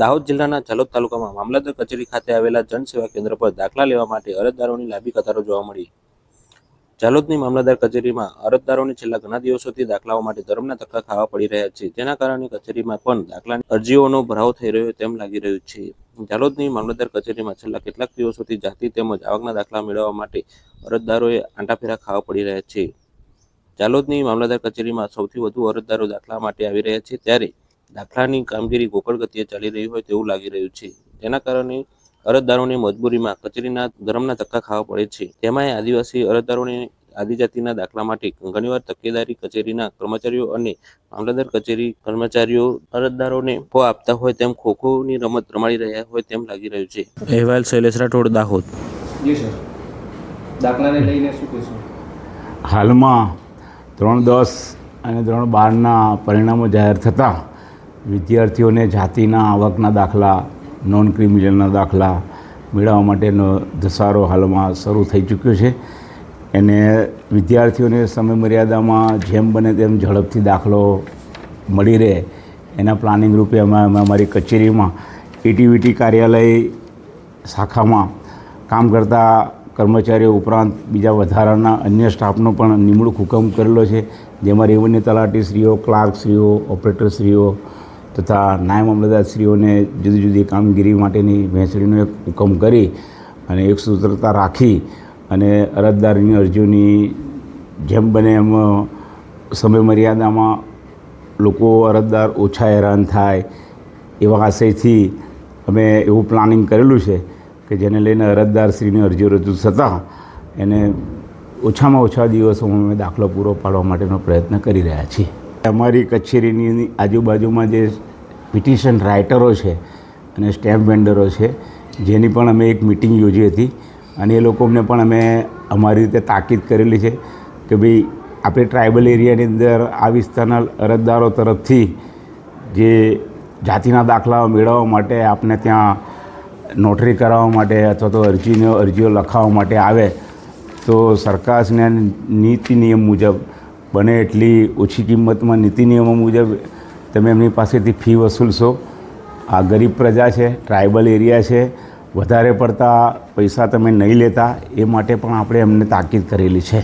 દાહોદ જિલ્લાના જલોદ તાલુકામાં મામલતદાર કચેરી ખાતે આવેલા જનસેવા કેન્દ્ર પર દાખલા લેવા માટે અરજદારોની લાંબી કતારો જોવા મળી. જાલોદની મામલતદાર કચેરીમાં અરજદારોને છેલ્લા ઘણા દિવસોથી દાખલાઓ માટે ધર્મના ધક્કા ખાવા પડી રહ્યા છે. જેના કારણે કચેરીમાં પણ દાખલાની અરજીઓનો ભરાવ થઈ રહ્યો તેમ લાગી રહ્યું છે. ઝાલોદની મામલતદાર કચેરીમાં છેલ્લા કેટલાક દિવસોથી જાતિ તેમજ આવકના દાખલા મેળવવા માટે અરજદારોએ આંટાફેરા ખાવા પડી રહ્યા છે. ઝાલોદની મામલતદાર કચેરીમાં સૌથી વધુ અરજદારો દાખલા માટે આવી રહ્યા છે. ત્યારે દાખલાની કામગીરી ગોકળ ગતિએ ચાલી રહી હોય તેવું લાગી રહ્યું છે. તેના કારણે અરજદારોની મજબૂરીમાં કચેરીના ગરમના ધક્કા ખાવા પડે છે. તેમાંય આદિવાસી અરજદારોને આદિજાતિના દાખલા માટે ઘણીવાર તકેદારી કચેરીના કર્મચારીઓ અને મામલતદાર કચેરી કર્મચારીઓ અરજદારોને ખો આપતા હોય તેમ ખોખોની રમત રમાડી રહ્યા હોય તેમ લાગી રહ્યું છે. અહેવાલ શૈલેષ રાઠોડ દાહોદ. જી સર. દાખલાને લઈને શું કહેશો? હાલમાં ત્રણ દસ અને ત્રણ બારના પરિણામો જાહેર થતાં વિદ્યાર્થીઓને જાતિના આવકના દાખલા નોન ક્રિમિનલના દાખલા મેળવવા માટેનો ધસારો હાલમાં શરૂ થઈ ચૂક્યો છે. એને વિદ્યાર્થીઓને સમય મર્યાદામાં જેમ બને તેમ ઝડપથી દાખલો મળી રહે. એના પ્લાનિંગ રૂપે અમે અમારી કચેરીમાં એટીવીટી કાર્યાલય શાખામાં કામ કરતા કર્મચારીઓ ઉપરાંત બીજા વધારાના અન્ય સ્ટાફનો પણ નિમણૂક હુકમ કરેલો છે. જેમાં રેવન્યુ તલાટીશ્રીઓ ક્લાર્કશ્રીઓ, ઓપરેટરશ્રીઓ તથા નાયબ મામલતદારશ્રીઓને જુદી જુદી કામગીરી માટેની વહેંચણીનો એક હુકમ કરી અને એક સૂત્રતા રાખી અને અરજદારની અરજીઓની જેમ બને એમ સમય મર્યાદામાં લોકો અરજદાર ઓછા હેરાન થાય એવા આશયથી અમે એવું પ્લાનિંગ કરેલું છે કે જેને લઈને અરજદારશ્રીની અરજીઓ રજૂ થતાં એને ઓછામાં ઓછા દિવસોમાં અમે દાખલો પૂરો પાડવા માટેનો પ્રયત્ન કરી રહ્યા છીએ. અમારી કચેરીની આજુબાજુમાં જે પિટિશન રાઇટરો છે અને સ્ટેમ્પ વેન્ડરો છે, જેની પણ અમે એક મિટિંગ યોજી હતી અને એ લોકોને પણ અમે અમારી રીતે તાકીદ કરેલી છે કે ભાઈ આપણે ટ્રાઇબલ એરિયાની અંદર આ વિસ્તારના અરજદારો તરફથી જે જાતિના દાખલાઓ મેળવવા માટે આપને ત્યાં નોટરી કરાવવા માટે અથવા તો અરજીનો અરજીઓ લખાવવા માટે આવે, તો સરકારના નીતિ નિયમ મુજબ બને એટલી ઓછી કિંમતમાં નીતિ નિયમો મુજબ તમે એમની પાસેથી ફી વસૂલશો. આ ગરીબ પ્રજા છે ટ્રાઇબલ એરિયા છે. વધારે પડતા પૈસા તમે નહીં લેતા, એ માટે પણ આપણે એમને તાકીદ કરેલી છે.